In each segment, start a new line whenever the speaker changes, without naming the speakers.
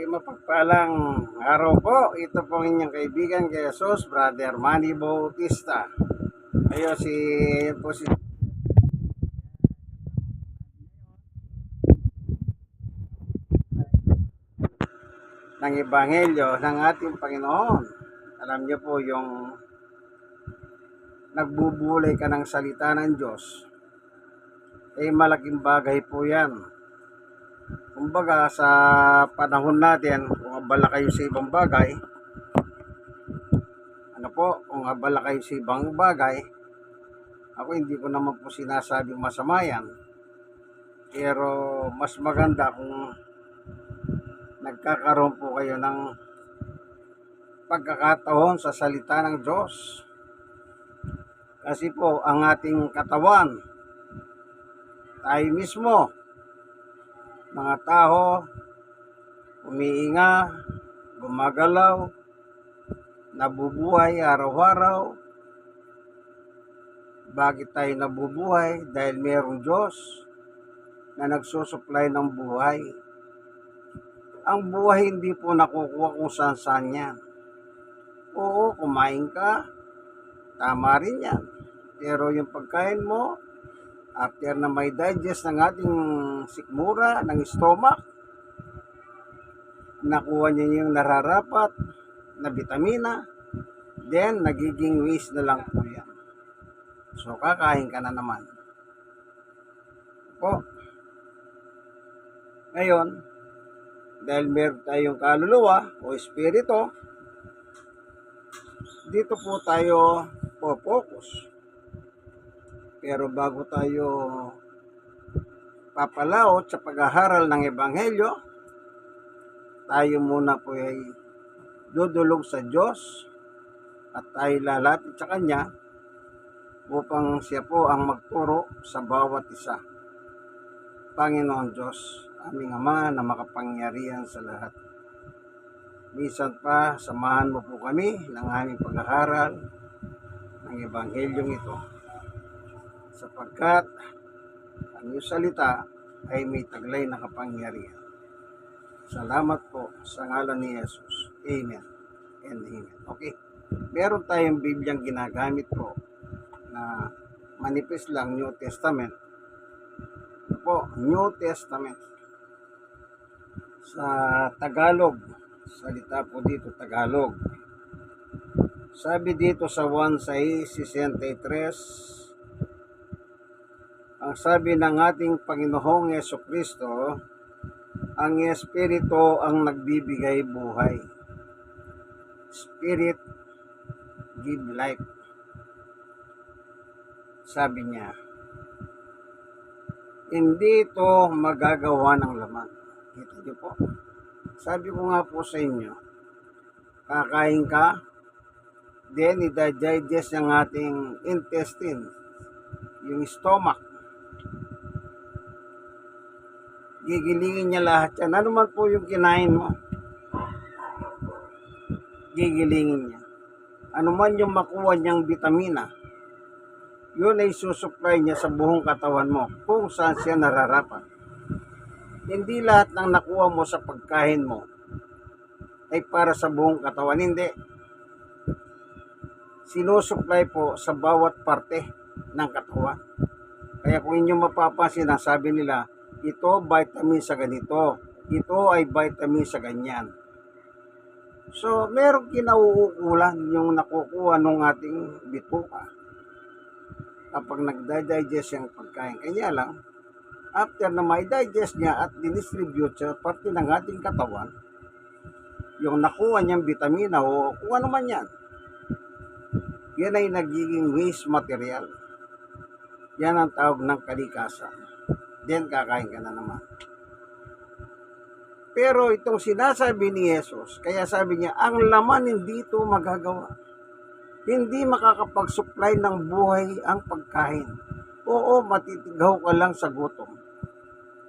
Eh, mapagpalang araw po. Ito po inyong kaibigan kay Jesus, Brother Manny Bautista. Ayo si, po si ng Ebanghelyo ng ating Panginoon. Alam niyo po yung nagbubulay ka ng salita ng Diyos, eh malaking bagay po yan. Kumbaga sa panahon natin, kung abala kayo sa ibang bagay, ano po, kung abala kayo sa ibang bagay, ako hindi ko naman po sinasabing masama yan. Pero mas maganda kung nagkakaroon po kayo ng pagkakataon sa salita ng Diyos. Kasi po, ang ating katawan, tayo mismo, mga tao, umiinga, gumagalaw, nabubuhay araw-araw. Bakit tayo nabubuhay? Dahil mayroong Diyos na nagsusupply ng buhay. Ang buhay hindi po nakukuha kung saan saan yan. Oo, kumain ka, tama rin yan. Pero yung pagkain mo, after na may digest ng ating sikmura, ng stomach, nakuha niya yung nararapat na vitamina, then nagiging waste na lang po yan. So, kakain ka na naman. Po. Ngayon, dahil meron tayong kaluluwa o espiritu, dito po tayo po-focus. Pero bago tayo papalaot sa pag-aharal ng Ebanghelyo, tayo muna po ay dudulog sa Diyos at tayo lalapit sa Kanya upang siya po ang magturo sa bawat isa. Panginoon Diyos, aming Ama na makapangyarihan sa lahat. Minsan pa, samahan mo po kami ng aming pag-aaral ng Ebanghelyong ito sapagkat ang iyong salita ay may taglay na kapangyarihan. Salamat po sa ngalan ni Jesus. Amen and amen. Okay. Meron tayong Bibliang ginagamit po na manipis lang New Testament. Ito po, New Testament. Sa Tagalog, salita po dito Tagalog. Sabi dito sa 1 sa 63, ang sabi ng ating Panginoong Yeso Kristo, ang Espiritu ang nagbibigay buhay. Spirit give life. Sabi niya, hindi ito magagawa ng laman. Kita niyo po. Sabi ko nga po sa inyo, kakain ka, then i-digest ng ating intestine, yung stomach, gigilingin niya lahat yan. Ano man po yung kinain mo, gigilingin niya. Ano man yung makuha niyang vitamina, yun ay susupply niya sa buong katawan mo kung saan siya nararapat. Hindi lahat ng nakuha mo sa pagkain mo ay para sa buong katawan. Hindi. Sinusupply po sa bawat parte ng katawan. Kaya kung inyong mapapansin, ang sabi nila, ito vitamin sa ganito, ito ay vitamin sa ganyan. So, merong kinauukulan yung nakukuha ng ating bituka kapag nag-digest yung pagkain. Kanya lang, after na may digest niya at dinistribute sa parte ng ating katawan, yung nakuha niyang vitamina o kung ano man yan, yan ay nagiging waste material. Yan ang tawag ng kalikasan. Then kakain ka na naman. Pero itong sinasabi ni Jesus, kaya sabi niya, ang laman hindi ito magagawa. Hindi makakapag-supply ng buhay ang pagkain. Oo, matitigaw ka lang sa gutom.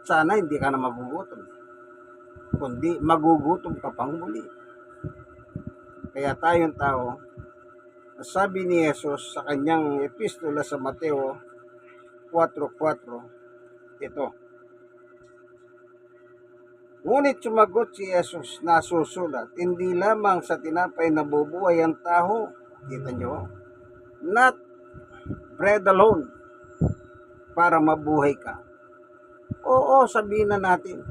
Sana hindi ka na magugutom. Kundi magugutom ka pang muli. Kaya tayong tao, sabi ni Jesus sa kanyang epistola sa Mateo 4.4, ito, Ngunit sumagot si Jesus na susulat, hindi lamang sa tinapay nabubuhay ang tao. Kita nyo? Not bread alone para mabuhay ka. Oo, sabihin na natin,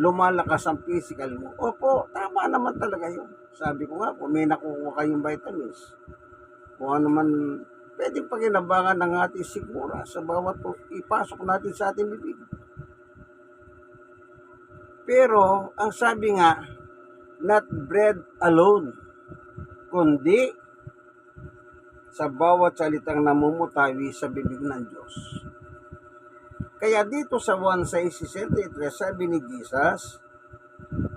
lumalakas ang physical mo. Opo, tama naman talaga yun. Sabi ko nga po, may nakukuha kayong vitamins. Kung ano man, pwede pakinabangan ng ating sigmura sa bawat ipasok natin sa ating bibig. Pero, ang sabi nga, not bread alone, kundi sa bawat salitang namumutawi sa bibig ng Diyos. Kaya dito sa 1.6.63, sabi ni Jesus,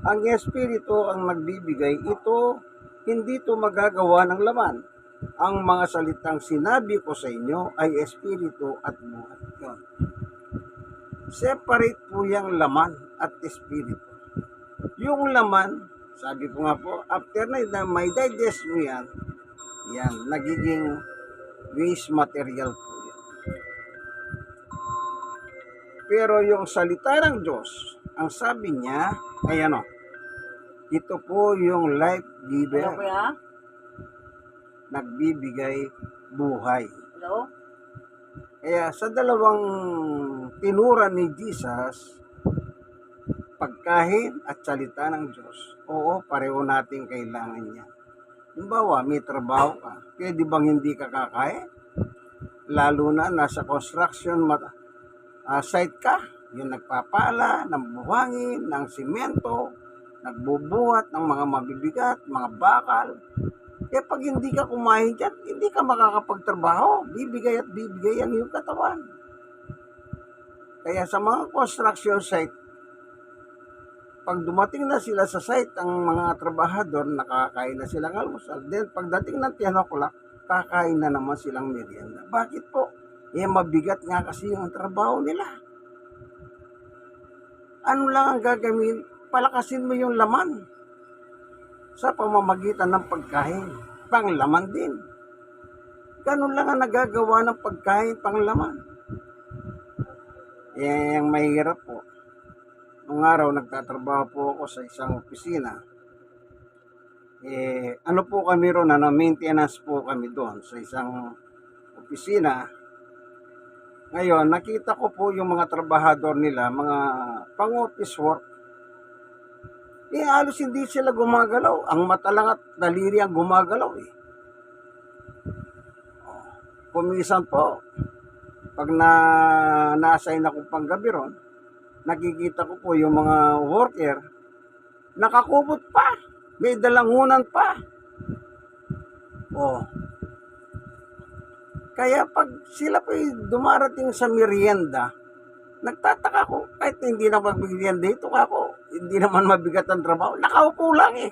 ang Espiritu ang nagbibigay, ito, hindi ito magagawa ng laman. Ang mga salitang sinabi ko sa inyo ay Espiritu at buhay. Yun. Separate po yung laman at Espiritu. Yung laman, sabi ko nga po, after na may digest mo yan, yan, nagiging waste material po yan. Pero yung salita ng Diyos, ang sabi niya, ay ano, ito po yung life giver,
kuya?
Nagbibigay buhay.
Hello?
Kaya sa dalawang tinura ni Jesus, pagkain at salita ng Diyos, oo, pareho natin kailangan yan. Halimbawa, may trabaho ka, pwede bang hindi ka kakain? Lalo na nasa construction mat- ah, site ka, yung nagpapala ng buhangin, ng simento, nagbubuhat ng mga mabibigat, mga bakal. Kaya pag hindi ka kumain dyan, hindi ka makakapagtrabaho. Bibigay at bibigay ang iyong katawan. Kaya sa mga construction site, pag dumating na sila sa site, ang mga trabahador, nakakain na silang almusal. Then, pagdating ng 10 o'clock, kakain na naman silang merienda. Bakit po? Eh, mabigat nga kasi yung trabaho nila. Ano lang ang gagawin? Palakasin mo yung laman sa pamamagitan ng pagkain. Panglaman din. Ganun lang ang nagagawa ng pagkain, panglaman. Eh, ang mahirap po. Nung araw, nagtatrabaho po ako sa isang opisina. Eh, ano po kami ron, ano, maintenance po kami doon sa isang opisina. Ngayon, nakita ko po yung mga trabahador nila, mga pang-office work, eh, halos hindi sila gumagalaw. Ang mata lang at daliri ang gumagalaw eh. Kumisan po, pag na na-assign ako pang gabi ron, nakikita ko po yung mga worker, nakakubot pa. May dalangunan pa. Oh. Kaya pag sila po dumarating sa merienda, nagtataka ko, kahit hindi na magbigyan dito ako, hindi naman mabigat ang trabaho, nakaupo lang eh.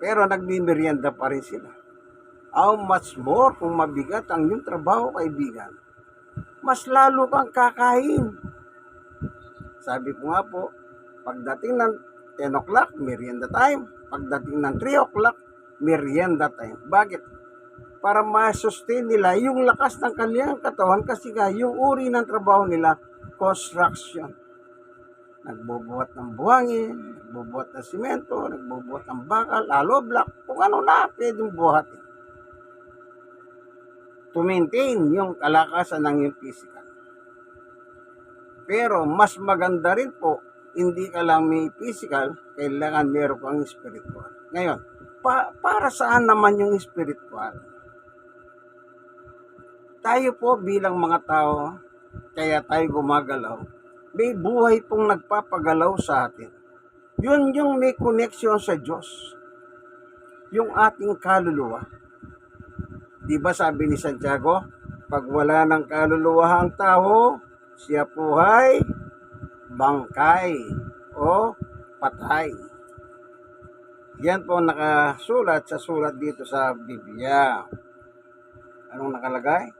Pero nagmimerienda pa rin sila. How much more kung mabigat ang yung trabaho, kaibigan? Mas lalo kang kakain. Sabi ko nga po, pagdating ng 10 o'clock, merienda time. Pagdating ng 3 o'clock, merienda time. Bakit? Para ma-sustain nila yung lakas ng kanilang katawan kasi nga yung uri ng trabaho nila, construction. Nagbubuhat ng buhangin, nagbubuhat ng simento, nagbubuhat ng bakal, alo block, kung ano na pwedeng buhatin. To maintain yung kalakasan ng yung physical. Pero mas maganda rin po, hindi ka lang may physical, kailangan meron kang spiritual. Ngayon, pa, para saan naman yung spiritual? Tayo po bilang mga tao, kaya tayo gumagalaw, may buhay pong nagpapagalaw sa atin. Yun yung may connection sa Diyos. Yung ating kaluluwa. Di ba sabi ni Santiago, pag wala ng kaluluwa ang tao, siya po ay bangkay o patay. Yan po nakasulat sa sulat dito sa Biblia. Anong nakalagay?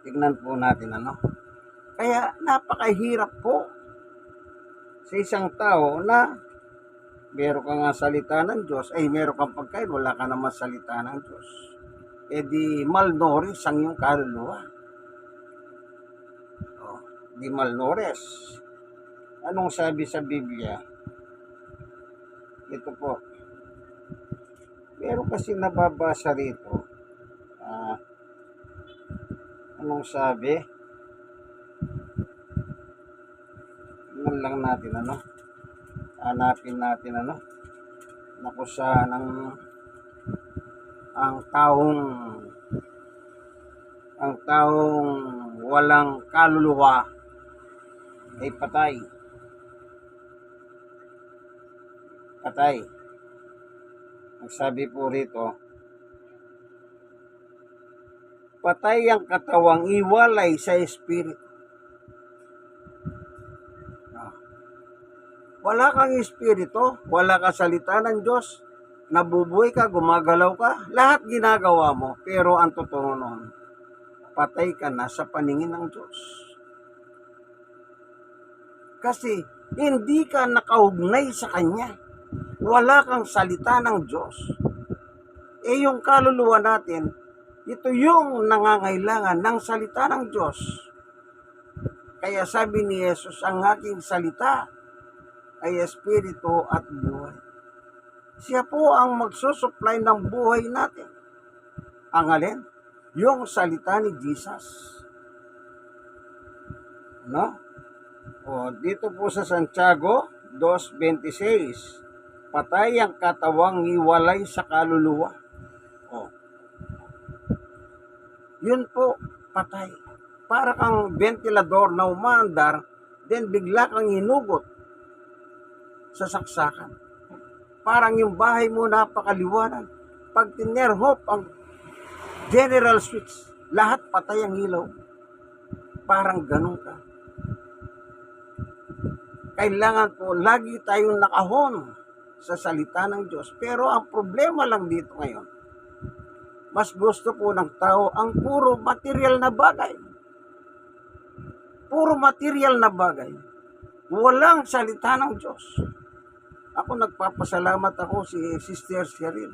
Tignan po natin ano. Kaya napakahirap po sa isang tao na meron ka nga salita ng Diyos, ay meron kang pagkain, wala ka naman salita ng Diyos. E di malnourished ang iyong kaluluwa. Oh. di malnourished. Anong sabi sa Biblia? Ito po. Meron kasi nababasa rito. Ah, anong sabi? Tingnan lang natin ano. Hanapin natin ano. Naku sa ng ang taong ang taong walang kaluluwa ay patay. Patay. Ang sabi po rito, patay ang katawang iwalay sa espiritu. Wala kang espiritu, wala kang salita ng Diyos, nabubuhay ka, gumagalaw ka, lahat ginagawa mo. Pero ang totoo noon, patay ka na sa paningin ng Diyos. Kasi hindi ka nakaugnay sa Kanya. Wala kang salita ng Diyos. Eh yung kaluluwa natin, ito yung nangangailangan ng salita ng Diyos. Kaya sabi ni Jesus, ang aking salita ay espiritu at buhay. Siya po ang magsusupply ng buhay natin. Ang alin? Yung salita ni Jesus. No? O, dito po sa Santiago 2.26, patay ang katawang iwalay sa kaluluwa. O. Yun po, patay. Para kang ventilador na umaandar, then bigla kang hinugot sa saksakan. Parang yung bahay mo napakaliwanag. Pag tinerhop ang general switch, lahat patay ang ilaw. Parang ganun ka. Kailangan po lagi tayong nakahon sa salita ng Diyos. Pero ang problema lang dito ngayon, mas gusto po ng tao ang puro material na bagay. Puro material na bagay. Walang salita ng Diyos. Ako nagpapasalamat ako si Sister Cheryl.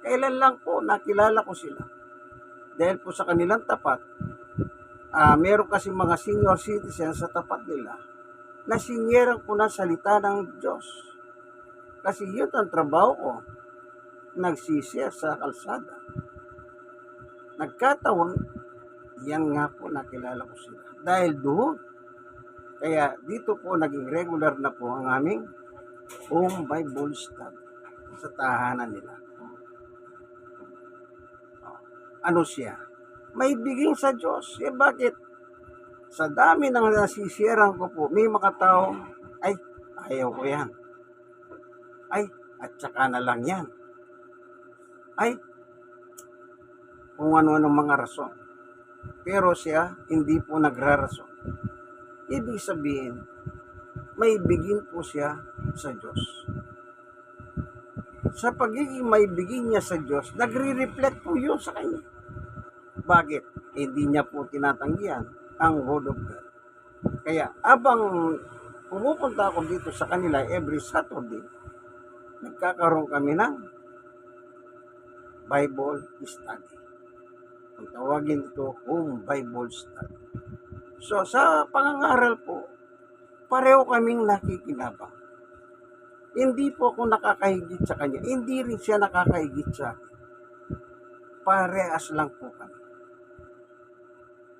Kailan lang po nakilala ko sila. Dahil po sa kanilang tapat, ah meron kasi mga senior citizens sa tapat nila na sinyeran ko ng salita ng Diyos. Kasi yun ang trabaho ko. Nagsisiyar sa kalsada. Nagkataon, yan nga po nakilala ko sila. Dahil doon, kaya dito po naging regular na po ang aming home Bible study sa tahanan nila. Ano siya? May biging sa Diyos. Eh bakit? Sa dami ng nasisiran ko po, may makatao, ay, ayaw ko yan. Ay, at saka na lang yan. Ay, kung ano-ano mga rason. Pero siya, hindi po nagrarason. Ibig sabihin, may bigin po siya sa Diyos. Sa pagiging may bigin niya sa Diyos, nagre-reflect po yun sa kanya. Bakit? Hindi niya po tinatanggihan ang Word of God. Kaya, abang pumupunta ako dito sa kanila every Saturday, nagkakaroon kami ng Bible study. Ang tawagin ito, home Bible study. So, sa pangangaral po, pareho kaming nakikinabang. Hindi po ako nakakahigit sa kanya. Hindi rin siya nakakahigit sa akin. Parehas lang po kami.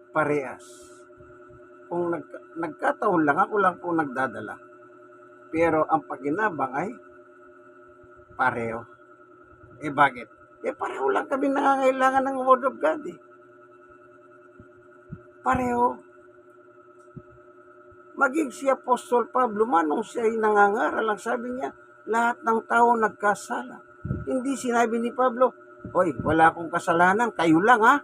Parehas. Kung nag, nagkataon lang, ako lang po nagdadala. Pero ang paginabang ay pareho. Eh bakit? Eh pareho lang kami nangangailangan ng Word of God eh. Pareho. Maging si Apostol Pablo man, nung siya ay nangangaral, ang sabi niya, lahat ng tao nagkasala. Hindi sinabi ni Pablo, Hoy, wala akong kasalanan, kayo lang ha.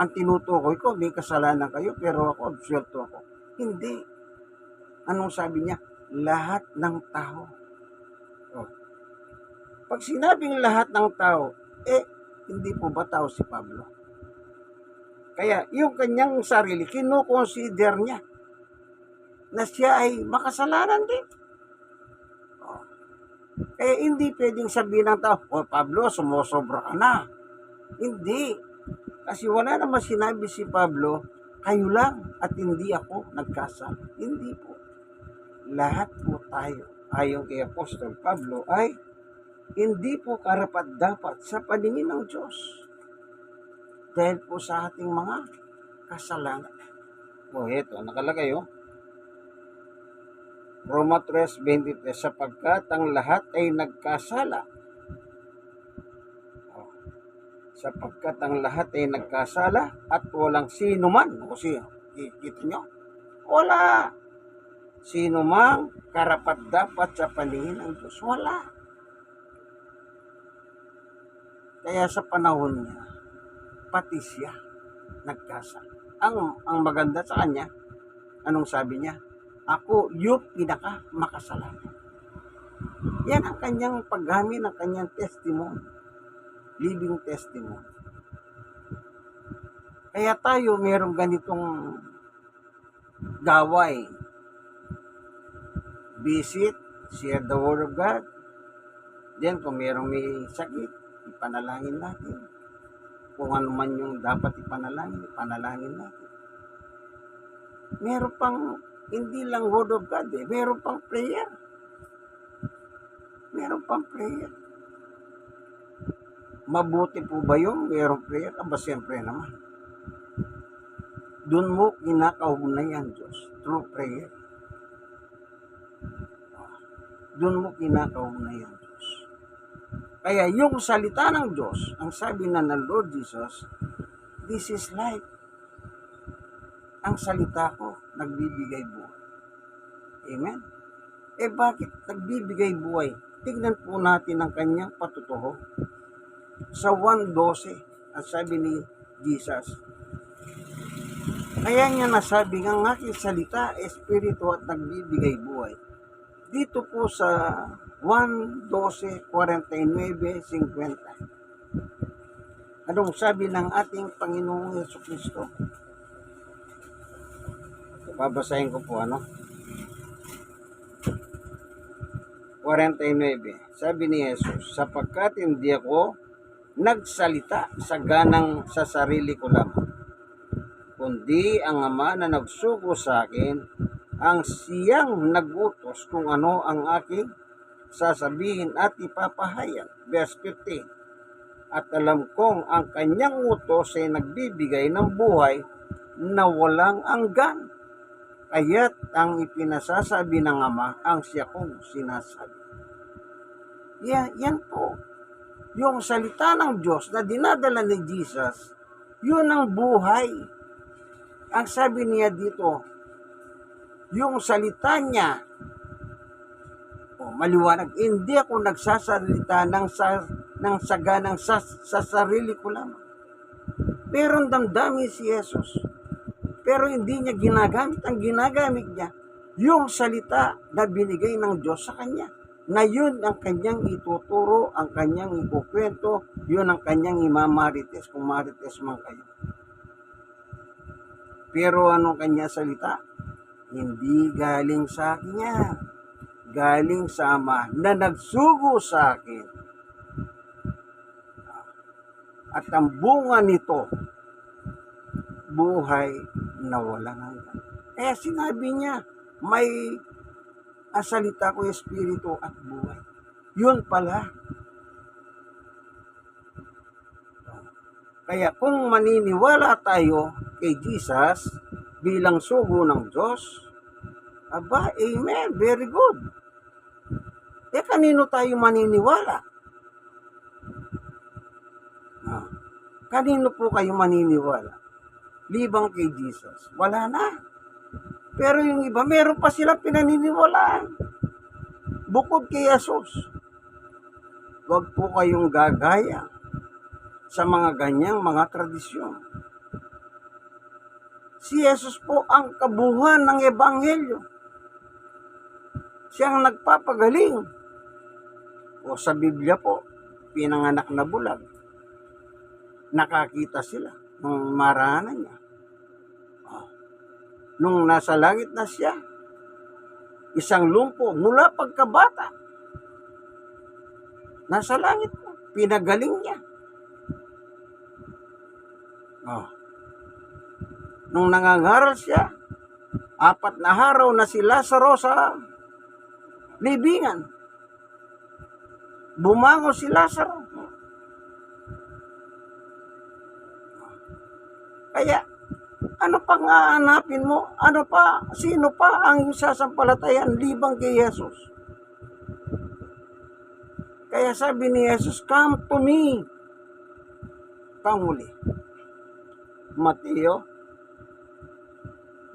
Ang tinutukoy ko, may kasalanan kayo, pero ako, absuelto ako. Hindi. Anong sabi niya? Lahat ng tao. Pag sinabing lahat ng tao, eh, hindi po ba tao si Pablo? Kaya, yung kanyang sarili, kinukonsider niya na siya ay makasalanan din. Oh. Kaya hindi pwedeng sabihin ng tao, oh Pablo, sumusobra ka na. Hindi. Kasi wala naman sinabi si Pablo kayo lang at hindi ako nagkasala. Hindi po. Lahat po tayo, ayon kay Apostol Pablo, ay hindi po karapat dapat sa paningin ng Diyos. Dahil po sa ating mga kasalanan. O, ito, nakalagay, oh. Roma 3.23 sapagkat ang lahat ay nagkasala. O, sapagkat ang lahat ay nagkasala at walang sino man. O siya, kita nyo? Wala. Sino mang karapat dapat sa paningin ng Diyos. Wala. Kaya sa panahon niya, pati siya nagkasala. Ang, ang maganda sa kanya, anong sabi niya? Ako yung pinaka makasalanan. Yan ang kanyang paggamit ng kanyang testimony. Living testimony. Kaya tayo merong ganitong gaway. Visit, share the word of God. Then kung merong may sakit, ipanalangin natin. Kung ano man yung dapat ipanalangin, ipanalangin natin. Meron pang hindi lang word of God eh. Meron pang prayer. Meron pang prayer. Mabuti po ba yung meron prayer? Aba, siyempre naman. Doon mo kinakaunayan, Diyos, through prayer. Doon mo kinakaunayan, Diyos. Kaya yung salita ng Diyos, ang sabi na ng Lord Jesus, this is life. Ang salita ko, nagbibigay buhay. Amen? Eh bakit nagbibigay buhay? Tignan po natin ang kanyang patutuho. Sa 1.12, ang sabi ni Jesus, kaya niya nasabi ang aking salita, espiritu at nagbibigay buhay. Dito po sa 1.12, 49, 50. Anong sabi ng ating Panginoong Yeso Kristo? Babasahin ko po ano. 49. Sabi ni Jesus, sapagkat hindi ako nagsalita sa ganang sa sarili ko lamang, kundi ang ama na nagsugo sa akin, ang siyang nagutos kung ano ang aking sasabihin at ipapahayag. Verse 15. At alam kong ang kanyang utos ay nagbibigay ng buhay na walang anggan. Kaya't ang ipinasasabi ng Ama ang siya kong sinasabi. Yan, yan po. Yung salita ng Diyos na dinadala ni Jesus, yun ang buhay. Ang sabi niya dito, yung salita niya, maliwanag, hindi ako nagsasalita ng, sa, ng saganang sa, sa sarili ko lamang. Pero damdamin si Jesus pero hindi niya ginagamit. Ang ginagamit niya, yung salita na binigay ng Diyos sa kanya. Na yun ang kanyang ituturo, ang kanyang ikukwento, yun ang kanyang imamarites kung marites man kayo. Pero anong kanya salita? Hindi galing sa akin yan. Galing sa Ama na nagsugo sa akin. At ang bunga nito, buhay na walang hanggan. Kaya sinabi niya, may ang salita ko espiritu at buhay. Yun pala. Kaya kung maniniwala tayo kay Jesus bilang sugo ng Diyos, aba, amen, very good. Eh, kanino tayo maniniwala? Ah, kanino po kayo maniniwala? libang kay Jesus. Wala na. Pero yung iba, meron pa silang pinaniniwalaan. Bukod kay Jesus. Huwag po kayong gagaya sa mga ganyang mga tradisyon. Si Jesus po ang kabuhan ng Ebanghelyo. Siyang nagpapagaling. O sa Biblia po, pinanganak na bulag. Nakakita sila ng marana niya nung nasa langit na siya. Isang lumpo mula pagkabata. Nasa langit na. Pinagaling niya. Oh. nung nangangaral siya, apat na araw na si Lazaro sa libingan. Bumango si Lazaro. Kaya, ano pa nga hanapin mo? Ano pa? Sino pa ang sasampalatayan libang kay Jesus? Kaya sabi ni Jesus, come to me. Panguli. Mateo,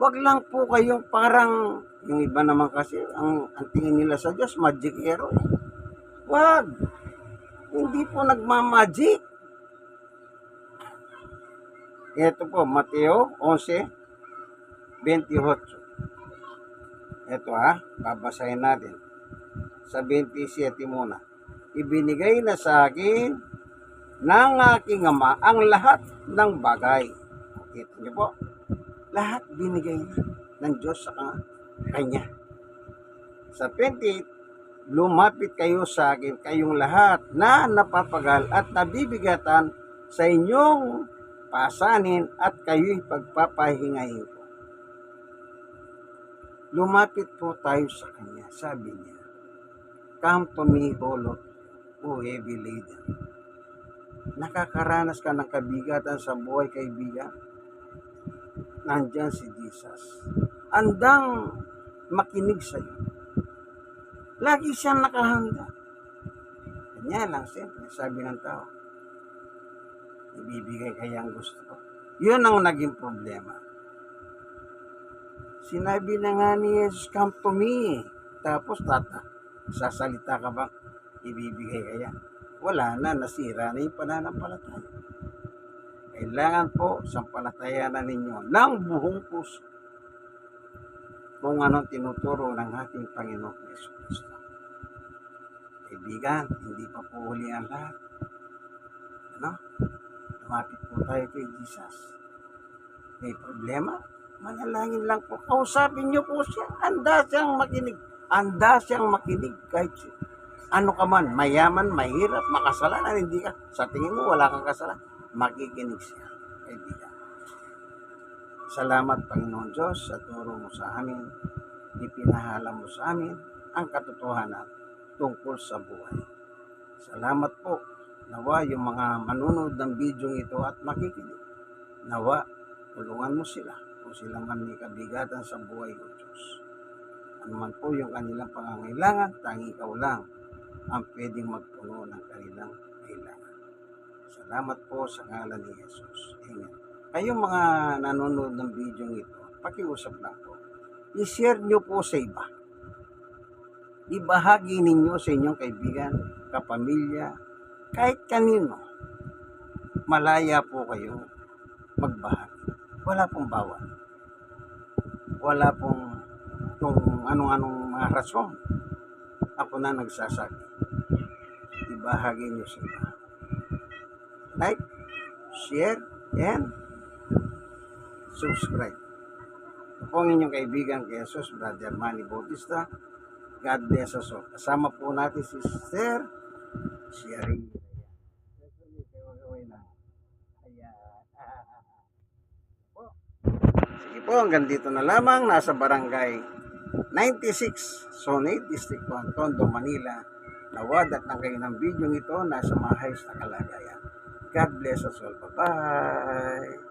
wag lang po kayong parang, yung iba naman kasi, ang, ang tingin nila sa Diyos, magic hero. Eh. Wag. Hindi po nagmamagic. Ito po, Mateo 11, 28. Ito ha, babasahin natin. Sa 27 muna. Ibinigay na sa akin ng aking ama ang lahat ng bagay. Kita niyo po, lahat binigay na ng Diyos sa kanya. Sa 28, lumapit kayo sa akin, kayong lahat na napapagal at nabibigatan sa inyong pasanin at kayo'y pagpapahingahin ko. Lumapit po tayo sa Kanya. Sabi niya, Come to me, all you, heavy laden. Nakakaranas ka ng kabigatan sa buhay, kaibigan. Nandyan si Jesus. Andang makinig sa iyo. Lagi siyang nakahanda. Kanya lang, siyempre, sabi ng tao, ibibigay kaya ang gusto ko. Yun ang naging problema. Sinabi na nga ni Jesus, come to me. Tapos, tata, sasalita ka ba? Ibibigay kaya? Wala na, nasira na yung pananampalataya. Kailangan po, sampalatayanan ninyo ng buong puso kung anong tinuturo ng ating Panginoong Yeso Kristo. Kaibigan, hindi pa po huli ang lahat. Ano? Lumapit po tayo kay Jesus. May problema? Manalangin lang po. Kausapin niyo po siya. Anda siyang makinig. Anda siyang makinig kahit siya. Ano ka man, mayaman, mahirap, makasalanan, hindi ka. Sa tingin mo, wala kang kasalanan. Makikinig siya. Kaibigan. Salamat, Panginoon Diyos, sa turo mo sa amin. Ipinahala mo sa amin ang katotohanan tungkol sa buhay. Salamat po Nawa yung mga manunod ng video ito at makikinig. Nawa, tulungan mo sila kung sila man may kabigatan sa buhay ko, Diyos. Ano man po yung kanilang pangangailangan, tangi ikaw lang ang pwedeng magpuno ng kanilang kailangan. Salamat po sa ngalan ni Jesus. Amen. Kayong mga nanonood ng video ito, pakiusap lang po. I-share nyo po sa iba. Ibahagi ninyo sa inyong kaibigan, kapamilya, kahit kanino, malaya po kayo magbahagi. Wala pong bawal. Wala pong kung anong-anong mga rason. Ako na nagsasabi. Ibahagi niyo sila. Like, share, and subscribe. Ito po ang inyong kaibigan kay Jesus, Brother Manny Bautista. God bless us all. Kasama po natin si Sister sharing. Sige po, hanggang dito na lamang. Nasa barangay 96, Sonate District 1, Tondo, Manila. Nawadat na kayo ng video ito. Nasa maayos na kalagayan. God bless us all. Bye-bye.